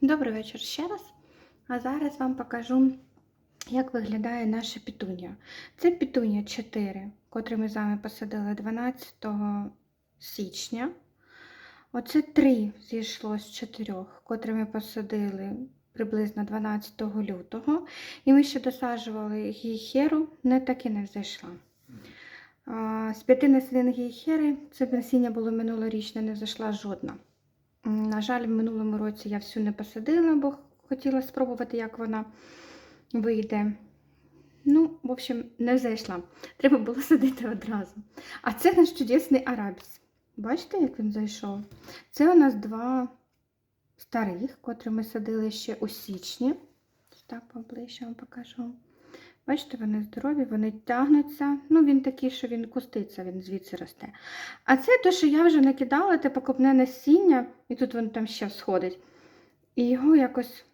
Добрий вечір ще раз. А зараз вам покажу, як виглядає наша пітунія. Це пітунія 4, котру ми з вами посадили 12 січня. Оце 3 зійшло з 4, котрі ми посадили приблизно 12 лютого. І ми ще досаджували гіхеру, не так і не взайшла. З п'яти насінин гіхери, це насіння було минулорічне, не зайшла жодна. На жаль, в минулому році я всю не посадила, бо хотіла спробувати, як вона вийде. Ну, в общем, не зайшла. Треба було садити одразу. А це наш чудесний арабіс. Бачите, як він зайшов? Це у нас два старих, котрі ми садили ще у січні. Так, поближче вам покажу. Бачите, вони здорові, вони тягнуться. Ну, він такий, що він куститься, він звідси росте. А це те, що я вже накидала, те покупне насіння, і тут воно там ще сходить. І його якось.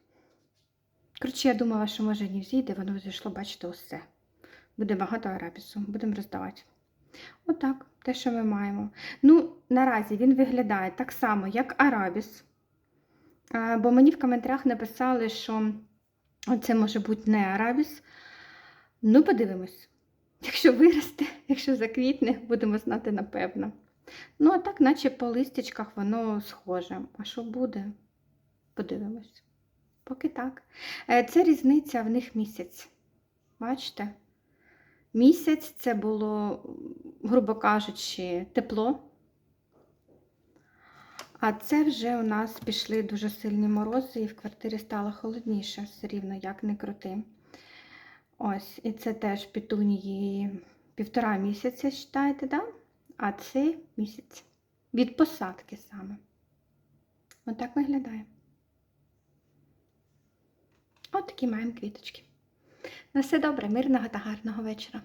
Коротше, я думала, що може не взійде, воно зійшло, бачите, усе. Буде багато арабісу, будемо роздавати. Отак, те, що ми маємо. Ну, наразі він виглядає так само, як арабіс. Бо мені в коментарях написали, що це може бути не арабіс. Ну, подивимось. Якщо виросте, якщо заквітне, будемо знати напевно. Ну, а так, наче по листячках воно схоже. А що буде? Подивимось. Поки так. Е, Це різниця в них місяць. Бачите? Місяць це було, грубо кажучи, тепло. А це вже у нас пішли дуже сильні морози, і в квартирі стало холодніше, все рівно, як не крути. Ось, і це теж петунії півтора місяця, вважаєте, да? а це місяць. Від посадки саме. Отак виглядає. От такі маємо квіточки. На все добре, мирного та гарного вечора.